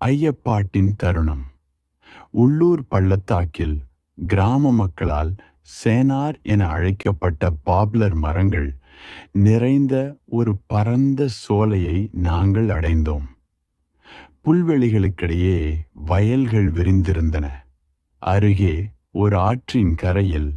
ஐயப்பாட்டின் தருணம். உள்ளூர் பள்ளத்தாக்கில் கிராம மக்களால் சேனார் என அழைக்கப்பட்ட பாப்லர் மரங்கள் நிறைந்த ஒரு பரந்த சோலையை நாங்கள் அடைந்தோம். புல்வெளிகளுக்கிடையே வயல்கள் விரிந்திருந்தன. அருகே ஒரு ஆற்றின் கரையில்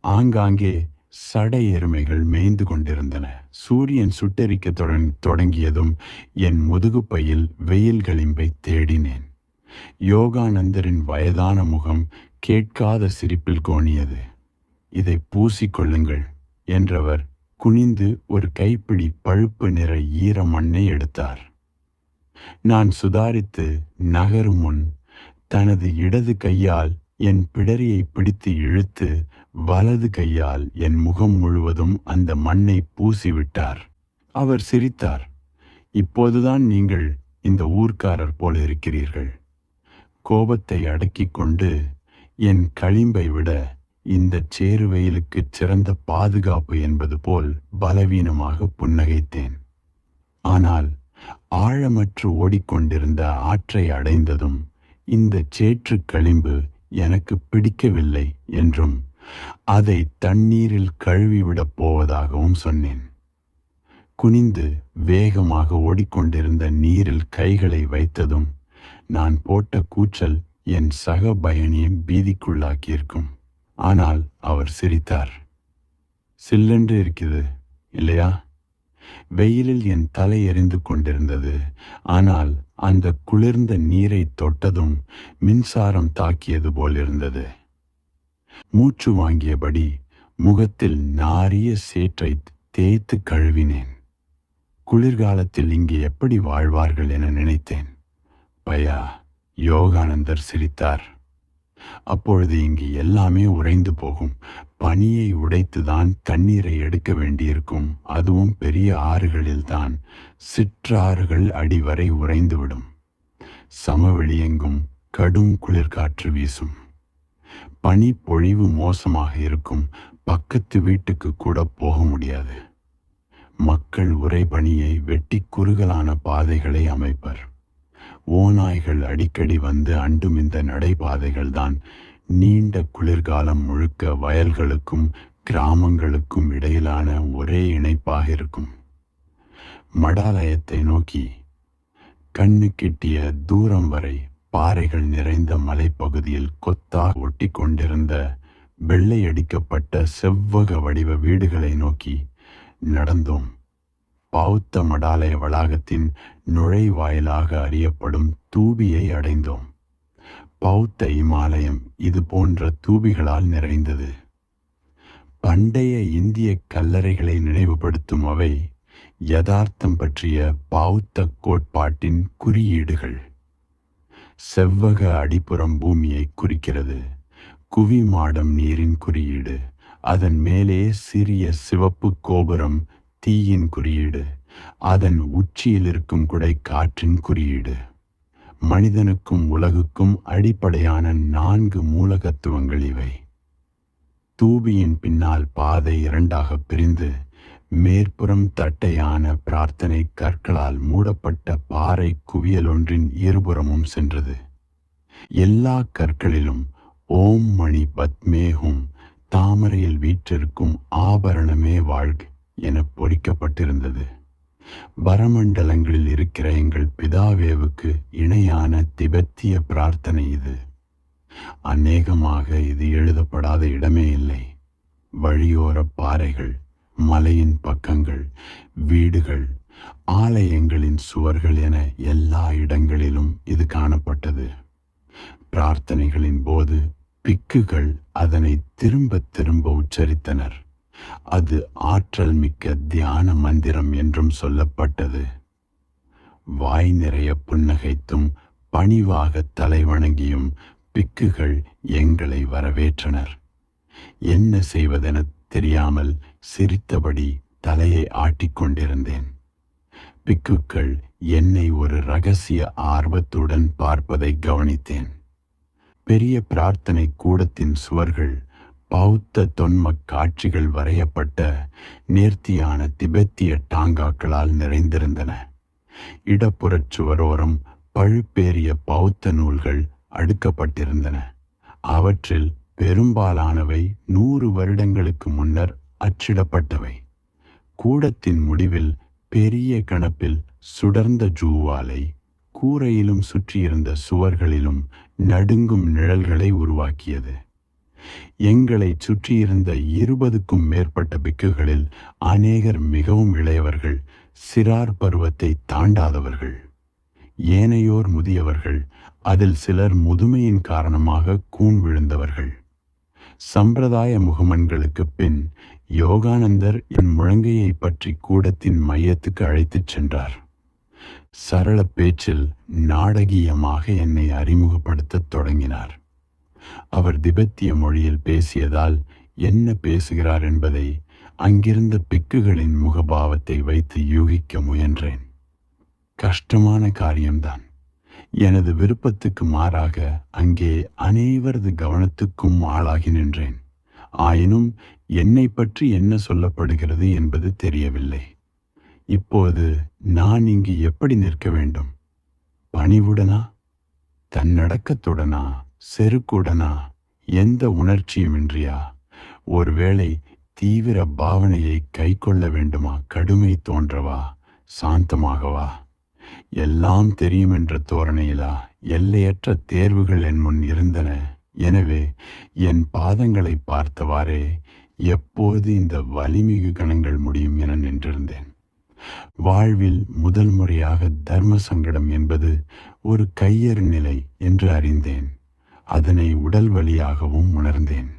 ஆங்காங்கே சடை எருமைகள் மேய்ந்து கொண்டிருந்தன. சூரியன் சுட்டெரிக்க தொடங்கியதும் என் முதுகுப்பையில் வெயில் களிம்பை தேடினேன். யோகானந்தரின் வயதான முகம் கேட்காத சிரிப்பில் கோணியது. இதை பூசிக்கொள்ளுங்கள் என்றவர் குனிந்து ஒரு கைப்பிடி பழுப்பு நிற ஈர மண்ணை எடுத்தார். நான் சுதாரித்து நகரும் முன் தனது இடது கையால் என் பிடரியை பிடித்து இழுத்து வலது கையால் என் முகம் முழுவதும் அந்த மண்ணை பூசிவிட்டார். அவர் சிரித்தார். இப்போதுதான் நீங்கள் இந்த ஊர்க்காரர் போல இருக்கிறீர்கள். கோபத்தை அடக்கிக் கொண்டு என் களிம்பை விட இந்த சேருவெயிலுக்கு சிறந்த பாதுகாப்பு என்பது போல் பலவீனமாக புன்னகைத்தேன். ஆனால் ஆழமற்று ஓடிக்கொண்டிருந்த ஆற்றை அடைந்ததும் இந்த சேற்று களிம்பு எனக்கு பிடிக்கவில்லை என்றும் அதை தண்ணீரில் கழுவிவிடப் போவதாகவும் சொன்னேன். குனிந்து வேகமாக ஓடிக்கொண்டிருந்த நீரில் கைகளை வைத்ததும் நான் போட்ட கூச்சல் என் சக பயணியை பீதிக்குள்ளாக்கியிருக்கும். ஆனால் அவர் சிரித்தார். சில்லென்று இருக்குது இல்லையா? வெயிலில் என் தலை எரிந்து கொண்டிருந்தது. ஆனால் அந்த குளிர்ந்த நீரை தொட்டதும் மின்சாரம் தாக்கியது போல் இருந்தது மூச்சு வாங்கியபடி முகத்தில் நாரிய சேற்றை தேய்த்து கழுவினேன். குளிர்காலத்தில் இங்கே எப்படி வாழ்வார்கள் என நினைத்தேன். பயா யோகானந்தர் சிரித்தார். அப்பொழுது இங்கு எல்லாமே உறைந்து போகும். பனியை உடைத்துதான் தண்ணீரை எடுக்க வேண்டியிருக்கும். அதுவும் பெரிய ஆறுகளில்தான். சிற்றாறுகள் அடிவரை உறைந்துவிடும். சமவெளியெங்கும் கடும் குளிர்காற்று வீசும். பனி பொழிவு மோசமாக இருக்கும். பக்கத்து வீட்டுக்கு கூட போக முடியாது. மக்கள் உரை பணியை வெட்டி குறுகலான பாதைகளை அமைப்பர். ஓநாய்கள் அடிக்கடி வந்து அண்டும் இந்த நடைபாதைகள் தான். நீண்ட குளிர்காலம் முழுக்க வயல்களுக்கும் கிராமங்களுக்கும் இடையிலான ஒரே இணைப்பாக இருக்கும். மடாலயத்தை நோக்கி கண்ணு கிட்டிய தூரம் வரை பாறைகள் நிறைந்த மலைப்பகுதியில் கொத்தாக ஒட்டி கொண்டிருந்த வெள்ளை அடிக்கப்பட்ட செவ்வக வடிவ வீடுகளை நோக்கி நடந்தோம். பௌத்த மடாலய வளாகத்தின் நுழைவாயிலாக அறியப்படும் தூபியை அடைந்தோம். பௌத்த இமாலயம் இது போன்ற தூபிகளால் நிறைந்தது. பண்டைய இந்திய கல்லறைகளை நினைவுபடுத்தும் அவை யதார்த்தம் பற்றிய பௌத்த கோட்பாட்டின் குறியீடுகள். செவ்வக அடிப்புறம் பூமியை குறிக்கிறது. குவி மாடம் நீரின் குறியீடு. அதன் மேலே சிறிய சிவப்பு கோபுரம் தீயின் குறியீடு. அதன் உச்சியில் இருக்கும் குடை காற்றின் குறியீடு. மனிதனுக்கும் உலகுக்கும் அடிப்படையான நான்கு மூலகத்துவங்கள் இவை. தூபியின் பின்னால் பாதை இரண்டாக பிரிந்து மேற்புறம் தட்டையான பிரார்த்தனை கற்களால் மூடப்பட்ட பாறை குவியல் ஒன்றின் இருபுறமும் சென்றது. எல்லா கற்களிலும் ஓம் மணி பத்மேகும் தாமரையில் வீற்றிருக்கும் ஆபரணமே வாழ்க என பொறிக்கப்பட்டிருந்தது. வரமண்டலங்களில் இருக்கிற எங்கள் பிதாவேவுக்கு இணையான திபெத்திய பிரார்த்தனை இது. அநேகமாக இது எழுதப்படாத இடமே இல்லை. வழியோர பாறைகள் மலையின் பக்கங்கள் வீடுகள் ஆலயங்களின் சுவர்கள் என எல்லா இடங்களிலும் இது காணப்பட்டது. பிரார்த்தனைகளின் போது பிக்குகள் அதனை திரும்ப திரும்ப உச்சரித்தனர். அது ஆற்றல் மிக்க தியான மந்திரம் என்றும் சொல்லப்பட்டது. வாய் நிறைய புன்னகைத்தும் பணிவாக தலை வணங்கியும் பிக்குகள் எங்களை வரவேற்றனர். என்ன செய்வதென தெரியாமல் சிரித்தபடி தலையை ஆட்டிக்கொண்டிருந்தேன். பிக்குக்கள் என்னை ஒரு ரகசிய ஆர்வத்துடன் பார்ப்பதை கவனித்தேன். பெரிய பிரார்த்தனை கூடத்தின் சுவர்கள் பௌத்த தொன்ம காட்சிகள் வரையப்பட்ட நேர்த்தியான திபெத்திய டாங்காக்களால் நிறைந்திருந்தன. இடப்புறச் சுவரோரம் பழுப்பேறிய பௌத்த நூல்கள் அடுக்கப்பட்டிருந்தன. அவற்றில் பெரும்பாலானவை நூறு வருடங்களுக்கு முன்னர் அச்சிடப்பட்டவை. கூடத்தின் முடிவில் பெரிய கணப்பில் சுடர்ந்த ஜூவாலை கூரையிலும் சுற்றியிருந்த சுவர்களிலும் நடுங்கும் நிழல்களை உருவாக்கியது. எங்களை சுற்றியிருந்த இருபதுக்கும் மேற்பட்ட பிக்குகளில் அநேகர் மிகவும் இளையவர்கள் சிறார் பருவத்தை தாண்டாதவர்கள். ஏனையோர் முதியவர்கள் அதில் சிலர் முதுமையின் காரணமாக கூன் விழுந்தவர்கள். சம்பிரதாய முகமன்களுக்கு பின் யோகானந்தர் என் முழங்கையை பற்றி கூடத்தின் மையத்துக்கு அழைத்துச் சென்றார். சரள பேச்சில் நாடகீயமாக என்னை அறிமுகப்படுத்தத் தொடங்கினார். அவர் திபெத்திய மொழியில் பேசியதால் என்ன பேசுகிறார் என்பதை அங்கிருந்த பிக்குகளின் முகபாவத்தை வைத்து யூகிக்க முயன்றேன். கஷ்டமான காரியம்தான். எனது விருப்பத்துக்கு மாறாக அங்கே அனைவரது கவனத்துக்கும் ஆளாகி நின்றேன். ஆயினும் என்னை பற்றி என்ன சொல்லப்படுகிறது என்பது தெரியவில்லை. இப்போது நான் இங்கு எப்படி நிற்க வேண்டும்? பணிவுடனா? தன்னடக்கத்துடனா? செருக்குடனா? எந்த உணர்ச்சியுமின்றியா? ஒருவேளை தீவிர பாவனையை கை கொள்ள வேண்டுமா? கடுமை தோன்றவா? சாந்தமாகவா? எல்லாம் தெரியும் என்ற தோரணையிலா? எல்லையற்ற தேர்வுகள் என் முன் இருந்தன. எனவே என் பாதங்களை பார்த்தவாறே எப்போது இந்த வலிமிகு கணங்கள் முடியும் என நின்றிருந்தேன். வாழ்வில் முதல் முறையாக தர்ம சங்கடம் என்பது ஒரு கையறு நிலை என்று அறிந்தேன். அதனை உடல் வழியாகவும் உணர்ந்தேன்.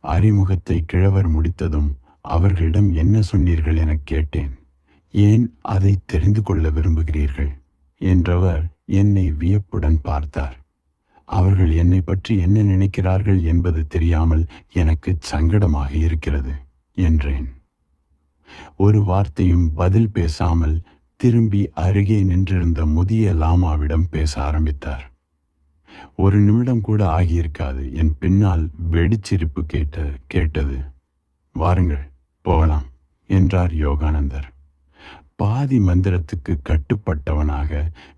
அறிமுகத்தை கிழவர் முடித்ததும் அவர்களிடம் என்ன சொன்னீர்கள் எனக் கேட்டேன். ஏன் அதை தெரிந்து கொள்ள விரும்புகிறீர்கள்? என்றவர் என்னை வியப்புடன் பார்த்தார். அவர்கள் என்னை பற்றி என்ன நினைக்கிறார்கள் என்பது தெரியாமல் எனக்கு சங்கடமாக இருக்கிறது என்றேன். ஒரு வார்த்தையும் பதில் பேசாமல் திரும்பி அருகே நின்றிருந்த முதிய லாமாவிடம் பேச ஆரம்பித்தார். ஒரு நிமிடம் கூட ஆகியிருக்காது. என் பின்னால் வெடிச்சிருப்பு கேட்ட கேட்டது. வாருங்கள் போகலாம் என்றார் யோகானந்தர். பாதி மந்திரத்துக்கு கட்டுப்பட்டவனாக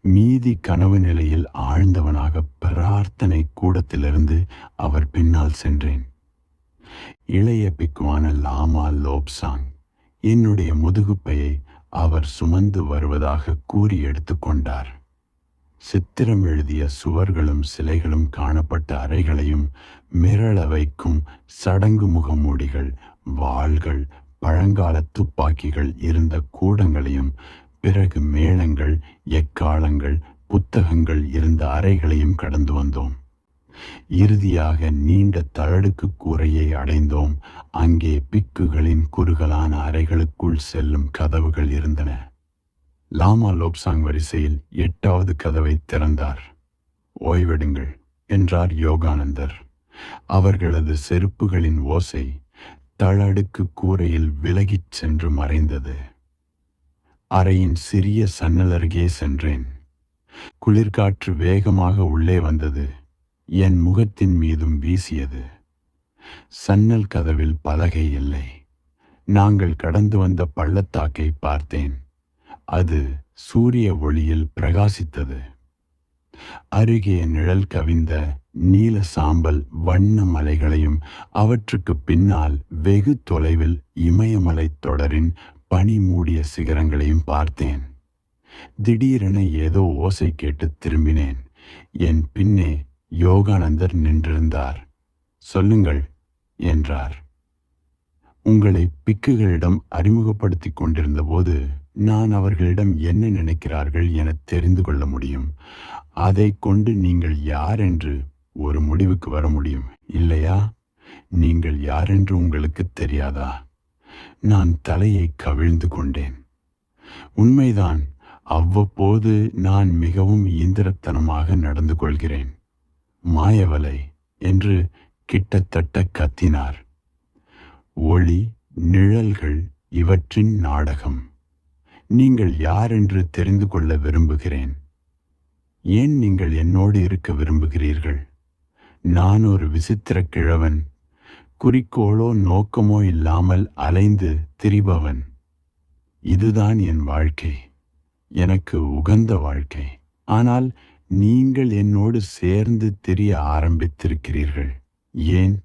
மீதி கனவு நிலையில் ஆழ்ந்தவனாக பிரார்த்தனை கூடத்திலிருந்து அவர் பின்னால் சென்றேன். இளைய பிக்குவான லாமா லோப்சாங் என்னுடைய முதுகுப்பையை அவர் சுமந்து வருவதாக கூறி எடுத்துக்கொண்டார் சித்திரம் எழுதிய சுவர்களும் சிலைகளும் காணப்பட்ட அறைகளையும் மிரள வைக்கும் சடங்கு முகமூடிகள் வாள்கள் பழங்கால துப்பாக்கிகள் இருந்த கூடங்களையும் பிறகு மேளங்கள் எக்காலங்கள் புத்தகங்கள் இருந்த அறைகளையும் கடந்து வந்தோம். இறுதியாக நீண்ட தழடுக்கு கூரையை அடைந்தோம். அங்கே பிக்குகளின் குறுகலான அறைகளுக்குள் செல்லும் கதவுகள் இருந்தன. லாமா லோப்சாங் வரிசையில் எட்டாவது கதவை திறந்தார். ஓய்வெடுங்கள் என்றார் யோகானந்தர். அவர்களது செருப்புகளின் ஓசை தளடுக்கு கூரையில் விலகிச் சென்று மறைந்தது. அறையின் சிறிய சன்னலருகே சென்றேன். குளிர்காற்று வேகமாக உள்ளே வந்தது. என் முகத்தின் மீதும் வீசியது. சன்னல் கதவில் பலகை இல்லை. நாங்கள் கடந்து வந்த பள்ளத்தாக்கை பார்த்தேன். அது சூரிய ஒளியில் பிரகாசித்தது. அருகே நிழல் கவிந்த நீல சாம்பல் வண்ண மலைகளையும் அவற்றுக்கு பின்னால் வெகு தொலைவில் இமயமலைத் தொடரின் பனி மூடிய சிகரங்களையும் பார்த்தேன். திடீரென ஏதோ ஓசை கேட்டு திரும்பினேன். என் பின்னே யோகானந்தர் நின்றிருந்தார். சொல்லுங்கள் என்றார். உங்களை பிக்குகளிடம் அறிமுகப்படுத்திக் கொண்டிருந்த போது நான் அவர்களிடம் என்ன நினைக்கிறார்கள் என தெரிந்து கொள்ள முடியும். அதை கொண்டு நீங்கள் யார் என்று ஒரு முடிவுக்கு வர முடியும். இல்லையா? நீங்கள் யாரென்று உங்களுக்கு தெரியாதா? நான் தலையை கவிழ்ந்து கொண்டேன். உண்மைதான் அவ்வப்போது நான் மிகவும் இயந்திரத்தனமாக நடந்து கொள்கிறேன். மாயவலை என்று கிட்டத்தட்ட கத்தினார். ஒளி நிழல்கள் இவற்றின் நாடகம். நீங்கள் யார் என்று தெரிந்து கொள்ள விரும்புகிறேன்? ஏன் நீங்கள் என்னோடு இருக்க விரும்புகிறீர்கள்? நான் ஒரு விசித்திர கிழவன். குறிக்கோளோ நோக்கமோ இல்லாமல் அலைந்து திரிபவன். இதுதான் என் வாழ்க்கை. எனக்கு உகந்த வாழ்க்கை. ஆனால் நீங்கள் என்னோடு சேர்ந்து தெரிய ஆரம்பித்திருக்கிறீர்கள். ஏன்?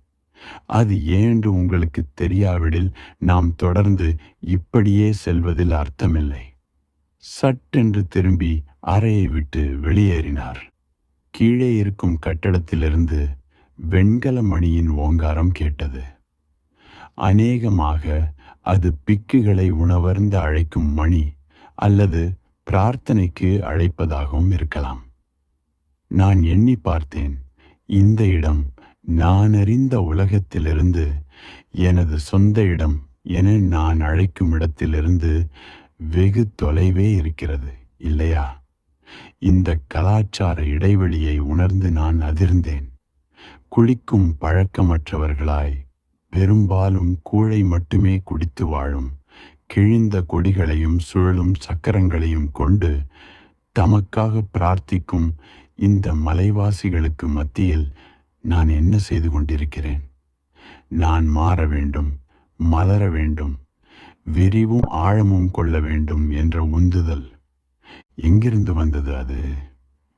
அது ஏன்று உங்களுக்கு தெரியாவிடில் நாம் தொடர்ந்து இப்படியே செல்வதில் அர்த்தமில்லை. சட்டென்று திரும்பி அறையை விட்டு வெளியேறினார். கீழே இருக்கும் கட்டடத்திலிருந்து வெண்கல மணியின் ஓங்காரம் கேட்டது. அநேகமாக அது பிக்குகளை உணவர்ந்து அழைக்கும் மணி அல்லது பிரார்த்தனைக்கு அழைப்பதாகவும் இருக்கலாம். நான் எண்ணி பார்த்தேன். இந்த இடம் நான் அறிந்த உலகத்திலிருந்து எனது சொந்த இடம் என நான் அழைக்கும் இடத்திலிருந்து வெகு தொலைவே இருக்கிறது இல்லையா? இந்த கலாச்சார இடைவெளியை உணர்ந்து நான் அதிர்ந்தேன். குளிக்கும் பழக்கமற்றவர்களாய் பெரும்பாலும் கூழை மட்டுமே குடித்து வாழும் கிழிந்த கொடிகளையும் சுழலும் சக்கரங்களையும் கொண்டு தமக்காக பிரார்த்திக்கும் இந்த மலைவாசிகளுக்கு மத்தியில் நான் என்ன செய்து கொண்டிருக்கிறேன்? நான் மாற வேண்டும் மலர வேண்டும் விரிவும் ஆழமும் கொள்ள வேண்டும் என்ற உந்துதல். எங்கிருந்து வந்தது அது?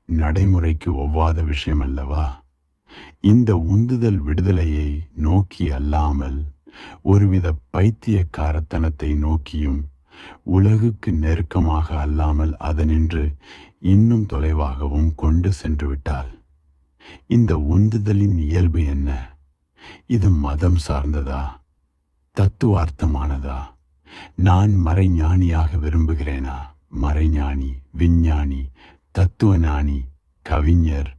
நடைமுறைக்கு ஒவ்வாத விஷயம் அல்லவா இந்த உந்துதல் விடுதலையை நோக்கி அல்லாமல் ஒருவித பைத்தியக்காரத்தனத்தை நோக்கியும் உலகுக்கு நெருக்கமாக அல்லாமல் அதனின்று இன்னும் தொலைவாகவும் கொண்டு சென்று விட்டால் இந்த உந்துதலின் இயல்பு என்ன? இது மதம் சார்ந்ததா? தத்துவார்த்தமானதா? நான் மறைஞானியாக விரும்புகிறேனா? மறைஞானி விஞ்ஞானி தத்துவஞானி கவிஞர்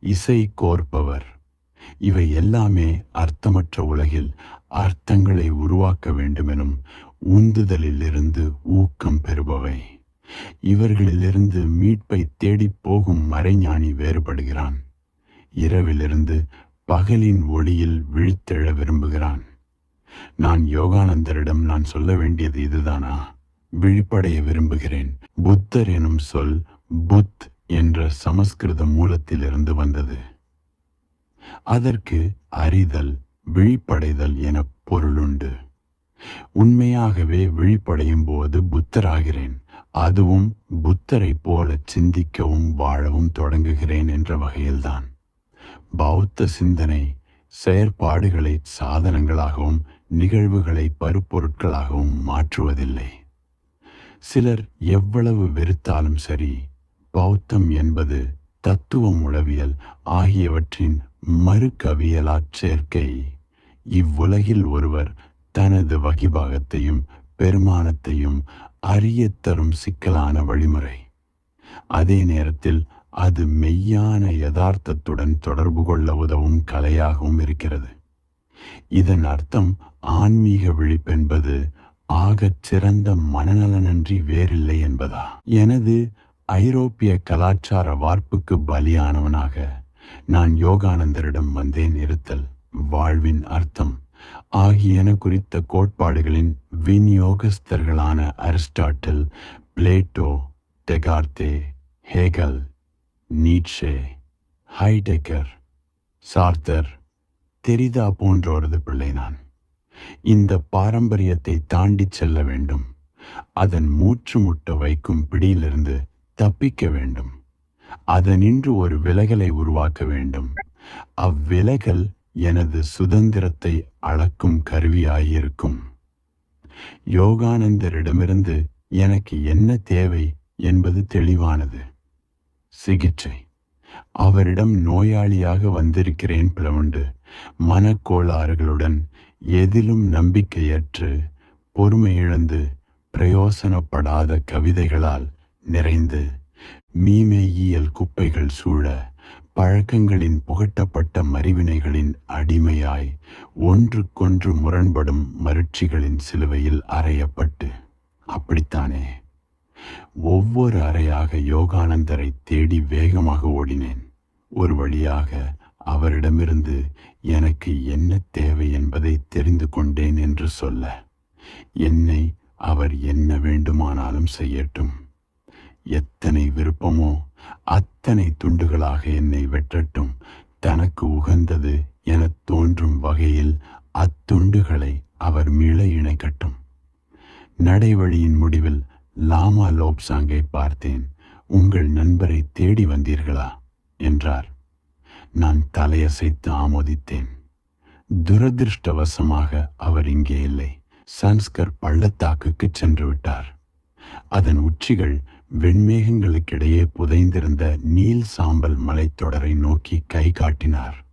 இசை கோர்ப்பவர். இவை எல்லாமே அர்த்தமற்ற உலகில் அர்த்தங்களை உருவாக்க வேண்டுமெனும் உந்துதலிலிருந்து ஊக்கம் பெறுபவை. இவர்களிலிருந்து மீட்பை தேடிப் போகும் மறைஞானி வேறுபடுகிறான். இரவிலிருந்து பகலின் ஒளியில் விழித்தெழ விரும்புகிறான். நான் யோகானந்தரிடம் நான் சொல்ல வேண்டியது இதுதானா? விழிப்படைய விரும்புகிறேன். புத்தர் எனும் சொல் புத் என்ற சமஸ்கிருத மூலத்திலிருந்து வந்தது. அதற்கு அறிதல் விழிப்படைதல் என பொருளுண்டு. உண்மையாகவே விழிப்படையும் போது புத்தராகிறேன். அதுவும் புத்தரைப் போல சிந்திக்கவும் வாழவும் தொடங்குகிறேன் என்ற வகையில்தான். பௌத்த சிந்தனை செயற்பாடுகளை சாதனங்களாகவும் நிகழ்வுகளை பருப்பொருட்களாகவும் மாற்றுவதில்லை. சிலர் எவ்வளவு வெறுத்தாலும் சரி பௌத்தம் என்பது தத்துவம் உளவியல் ஆகியவற்றின் மறுகவியலாச் சேர்க்கை. இவ்வுலகில் ஒருவர் தனது வகிபாகத்தையும் பெருமானத்தையும் அறியத்தரும் சிக்கலான வழிமுறை. அதே நேரத்தில் அது மெய்யான யதார்த்தத்துடன் தொடர்பு கொள்ள உதவும் கலையாகவும் இருக்கிறது. இதன் அர்த்தம் ஆன்மீக விழிப்பென்பது ஆகச் சிறந்த மனநலனன்றி வேறில்லை என்பதா? எனது ஐரோப்பிய கலாச்சார வார்ப்புக்கு பலியானவனாக நான் யோகானந்தரிடம் வந்தேன் இருத்தல் வாழ்வின் அர்த்தம் ஆகியன குறித்த கோட்பாடுகளின் விநியோகஸ்தர்களான Aristotle Plato Descartes Hegel Nietzsche Heidegger Sartre Derrida போன்றோரது பிள்ளை நான். இந்த பாரம்பரியத்தை தாண்டி செல்ல வேண்டும். அதன் மூச்சு முட்ட வைக்கும் பிடியிலிருந்து தப்பிக்க வேண்டும். அதனின்று ஒரு விலகலை உருவாக்க வேண்டும். அவ்விலகல் எனது சுதந்திரத்தை அளக்கும் கருவியாயிருக்கும். யோகானந்தரிடமிருந்து எனக்கு என்ன தேவை என்பது தெளிவானது. சிகிச்சை. அவரிடம் நோயாளியாக வந்திருக்கிறேன் பிளவுண்டு மனக்கோளாறுகளுடன் எதிலும் நம்பிக்கையற்று பொறுமை இழந்து பிரயோசனப்படாத கவிதைகளால் நிறைந்து மீமெய்யியல் குப்பைகள் சூழ பழக்கங்களின் புகட்டப்பட்ட மறிவினைகளின் அடிமையாய் ஒன்றுக்கொன்று முரண்படும் மருட்சிகளின் சிலுவையில் அறையப்பட்டு அப்படித்தானே. ஒவ்வொரு அறையாக யோகானந்தரை தேடி வேகமாக ஓடினேன். ஒரு வழியாக அவரிடமிருந்து எனக்கு என்ன தேவை என்பதை தெரிந்து கொண்டேன் என்று சொல்ல என்னை அவர் என்ன வேண்டுமானாலும் செய்யட்டும். எத்தனை விருப்பமோ அத்தனை துண்டுகளாக என்னை வெட்டட்டும். தனக்கு உகந்தது எனத் தோன்றும் வகையில் அத்துண்டுகளை அவர் மீள இணைக்கட்டும். நடைவழியின் முடிவில் லாமா லோப்சாங்கை பார்த்தேன். உங்கள் நண்பரை தேடி வந்தீர்களா? என்றார். நான் தலையசைத்து ஆமோதித்தேன். துரதிருஷ்டவசமாக அவர் இங்கே இல்லை. சன்ஸ்கர் பள்ளத்தாக்குக்கு சென்று விட்டார். அதன் உச்சிகள் வெண்மேகங்களுக்கிடையே புதைந்திருந்த நீல் சாம்பல் மலைத்தொடரை நோக்கி கை காட்டினார்.